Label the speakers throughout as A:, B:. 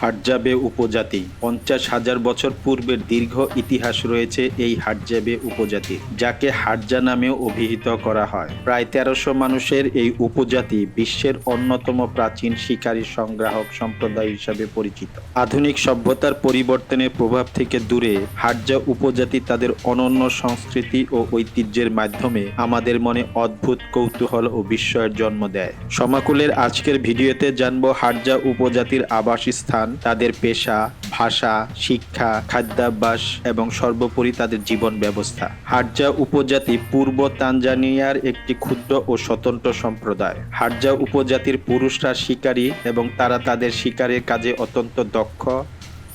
A: হাটজাবে উপজাতি। পঞ্চাশ হাজার বছর পূর্বের দীর্ঘ ইতিহাস রয়েছে এই হাটজাবে উপজাতি, যাকে হাটজা নামেও অভিহিত করা হয়। প্রায় তেরোশো মানুষের এই উপজাতি বিশ্বের অন্যতম প্রাচীন শিকারী সংগ্রাহক সম্প্রদায় হিসাবে পরিচিত। আধুনিক সভ্যতার পরিবর্তনের প্রভাব থেকে দূরে, হাটজা উপজাতি তাদের অনন্য সংস্কৃতি ও ঐতিহ্যের মাধ্যমে আমাদের মনে অদ্ভুত কৌতূহল ও বিস্ময়ের জন্ম দেয়। সমাকুলের আজকের ভিডিওতে জানব হাটজা উপজাতির আবাসস্থান তাদের পেশা, ভাষা, শিক্ষা, খাদ্যাভ্যাস এবং সর্বোপরি তাদের জীবন ব্যবস্থা। হারজা উপজাতি পূর্ব তানজানিয়ার একটি ক্ষুদ্র ও স্বতন্ত্র সম্প্রদায়। হারজা উপজাতির পুরুষরা শিকারী এবং তারা তাদের শিকারের কাজে অত্যন্ত দক্ষ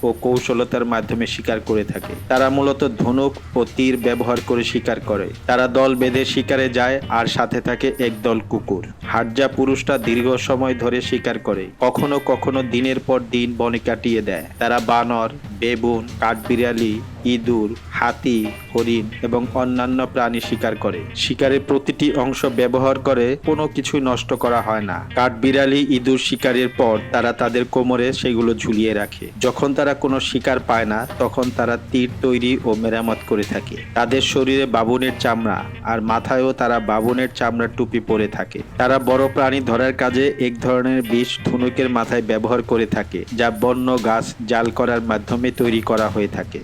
A: ও কৌশলতার মাধ্যমে শিকার করে থাকে। তারা মূলত ধনুক ও তীর ব্যবহার করে শিকার করে। তারা দল বেঁধে শিকারে যায় আর সাথে থাকে একদল কুকুর। হাটজা পুরুষরা দীর্ঘ সময় ধরে শিকার করে। কখনো কখনো দিনের পর দিন বনে কাটিয়ে দেয়। তারা বানর, বেবুন, কাঠবিড়ালি ইঁদুর, হাতি, হরিণ এবং অন্যান্য প্রাণী শিকার করে। শিকারের প্রতিটি অংশ ব্যবহার করে কোনো কিছু নষ্ট করা হয় না। কাঠবিড়ালি ইঁদুর শিকারের পর তারা তাদের কোমরে সেগুলো ঝুলিয়ে রাখে। যখন তারা কোনো শিকার পায় না, তখন তারা তীর তৈরি ও মেরামত করে থাকে। তাদের শরীরে বাবুনের চামড়া আর মাথায়ও তারা বাবুনের চামড়ার টুপি পরে থাকে। তারা বড় প্রাণী ধরার কাজে এক ধরনের বিষ ধনুকের মাথায় ব্যবহার করে থাকে, যা বন্য গাছ জাল করার মাধ্যমে তৈরি করা হয়ে থাকে।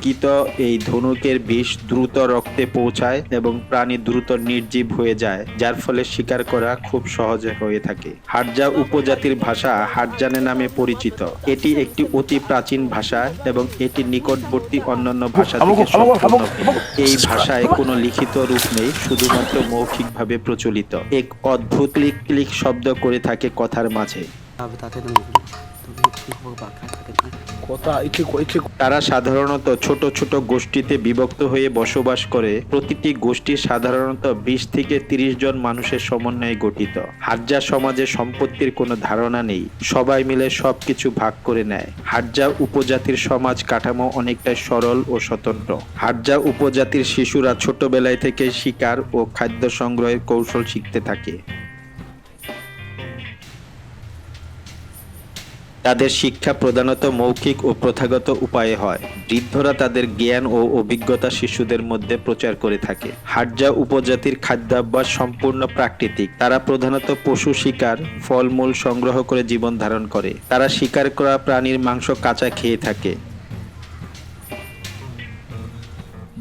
A: তৈরিকৃত এই ধনুকের বিষ দ্রুত রক্তে পৌঁছায় এবং প্রাণী দ্রুত নির্জীব হয়ে যায় যার ফলে শিকার করা খুব সহজে হয়ে থাকে হাটজা উপজাতির ভাষা হাটজানে নামে পরিচিত এটি একটি অতি প্রাচীন ভাষা এবং এটি নিকটবর্তী অন্যান্য ভাষা থেকে সম্পূর্ণ এই ভাষায় কোনো লিখিত রূপ নেই শুধুমাত্র মৌখিকভাবে প্রচলিত এক অদ্ভুত ক্লিক ক্লিক শব্দ করে থাকে কথার মাঝে তারা সাধারণত ছোট ছোট গোষ্ঠীতে বিভক্ত হয়ে বসবাস করে। প্রতিটি গোষ্ঠী সাধারণত বিশ থেকে তিরিশ জন মানুষের সমন্বয়ে গঠিত। হাজ্জা সমাজে সম্পত্তির কোনো ধারণা নেই। সবাই মিলে সবকিছু ভাগ করে নেয়। হাজ্জা উপজাতির সমাজ কাঠামো অনেকটাই সরল ও স্বতন্ত্র। হাজ্জা উপজাতির শিশুরা ছোটবেলায় থেকে শিকার ও খাদ্য সংগ্রহের কৌশল শিখতে থাকে। তাদের শিক্ষা প্রধানত মৌখিক ও প্রথাগত উপায়ে হয়। বৃদ্ধরা তাদের জ্ঞান ও অভিজ্ঞতা শিশুদের মধ্যে প্রচার করে থাকে। হাটজা উপজাতির খাদ্যাভ্যাস সম্পূর্ণ প্রাকৃতিক। তারা প্রধানত পশু শিকার, ফলমূল সংগ্রহ করে জীবন ধারণ করে। তারা শিকার করা প্রাণীর মাংস কাঁচা খেয়ে থাকে।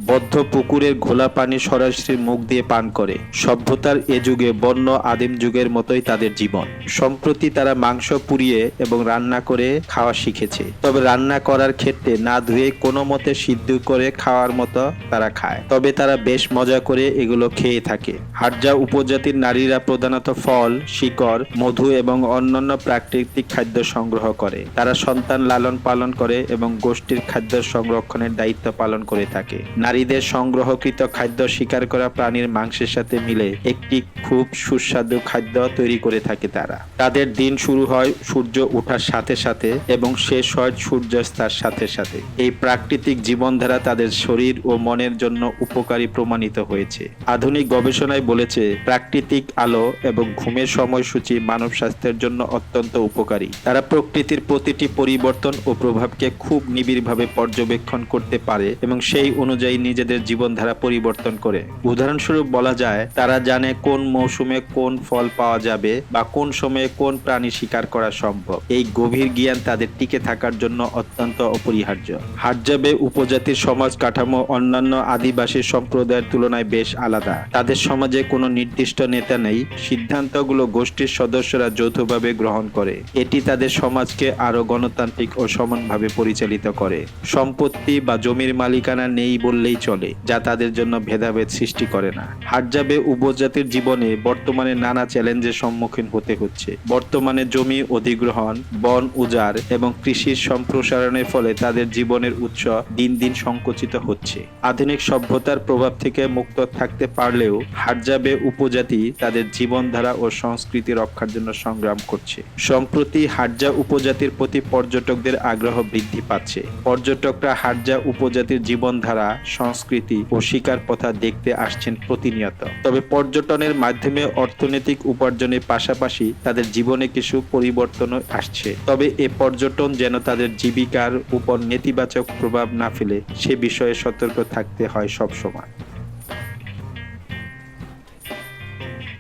A: বদ্ধ পুকুরের ঘোলা পানি সরাসরি মুখ দিয়ে পান করে। সভ্যতার এ যুগে বন্য আদিম যুগের মতোই তাদের জীবন। সম্প্রতি তারা মাংস পুড়িয়ে এবং রান্না করে খাওয়া শিখেছে। তবে রান্না করার ক্ষেত্রে না ধুয়ে কোনো মতে সিদ্ধ করে খাওয়ার মতো তারা খায়। তবে তারা বেশ মজা করে এগুলো খেয়ে থাকে। হাটজা উপজাতির নারীরা প্রধানত ফল, শিকড়, মধু এবং অন্যান্য প্রাকৃতিক খাদ্য সংগ্রহ করে। তারা সন্তান লালন পালন করে এবং গোষ্ঠীর খাদ্য সংরক্ষণের দায়িত্ব পালন করে থাকে। নারীদের সংগ্রহকৃত খাদ্য শিকার করা প্রাণীর মাংসের সাথে মিলে একটি খুব সুস্বাদু খাদ্য তৈরি করে থাকে তারা। তাদের দিন শুরু হয় সূর্য ওঠার সাথে সাথে এবং শেষ হয় সূর্যাস্তার সাথে সাথে। এই প্রাকৃতিক জীবনধারা তাদের শরীর ও মনের জন্য উপকারী প্রমাণিত হয়েছে। আধুনিক গবেষণায় বলেছে, প্রাকৃতিক আলো এবং ঘুমের সময়সূচি মানব স্বাস্থ্যের জন্য অত্যন্ত উপকারী। তারা প্রকৃতির প্রতিটি পরিবর্তন ও প্রভাবকে খুব নিবিড়ভাবে পর্যবেক্ষণ করতে পারে এবং সেই অনুযায়ী নিজেদের জীবনধারা পরিবর্তন করে। উদাহরণস্বরূপ বলা যায়, তারা জানে কোন মৌসুমে কোন ফল পাওয়া যাবে বা কোন সময়ে কোন প্রাণী শিকার করা সম্ভব? এই গভীর জ্ঞান তাদের টিকে থাকার জন্য অত্যন্ত অপরিহার্য। হাটজাবে উপজাতির সমাজ কাঠামো অন্যান্য আদিবাসী সম্প্রদায়ের তুলনায় বেশ আলাদা। তাদের সমাজে কোনো নির্দিষ্ট নেতা নেই, সিদ্ধান্তগুলো গোষ্ঠীর সদস্যরা যৌথভাবে গ্রহণ করে। এটি তাদের সমাজকে আরও গণতান্ত্রিক ও সমানভাবে পরিচালিত করে। সম্পত্তি বা জমির মালিকানা নেই বললেই চলে, যা তাদের জন্য ভেদাভেদ সৃষ্টি করে না। হাটজাবে উপজাতির জীবনে বর্তমানে নানা চ্যালেঞ্জের সম্মুখীন হতে হচ্ছে। বর্তমানে জমি অধিগ্রহণ, বন উজাড় এবং কৃষির সম্প্রসারণের ফলে তাদের জীবনের উৎস দিন দিন সংকুচিত হচ্ছে। আধুনিক সভ্যতার প্রভাব থেকে মুক্ত থাকতে পারলেও হাটজাবে উপজাতি তাদের জীবনধারা ও সংস্কৃতি রক্ষার জন্য সংগ্রাম করছে। সম্প্রতি হারজা উপজাতির প্রতি পর্যটকদের আগ্রহ বৃদ্ধি পাচ্ছে। পর্যটকরা হারজা উপজাতির জীবনধারা, সংস্কৃতি ও শিকার প্রথা দেখতে আসছেন প্রতিনিয়ত। তবে পর্যটনের মাধ্যমে অর্থনৈতিক উপার্জনের পাশাপাশি তাদের জীবনে কিছু পরিবর্তনও আসছে। তবে এ পর্যটন যেন তাদের জীবিকার উপর নেতিবাচক প্রভাব না ফেলে, সে বিষয়ে সতর্ক থাকতে হয় সবসময়।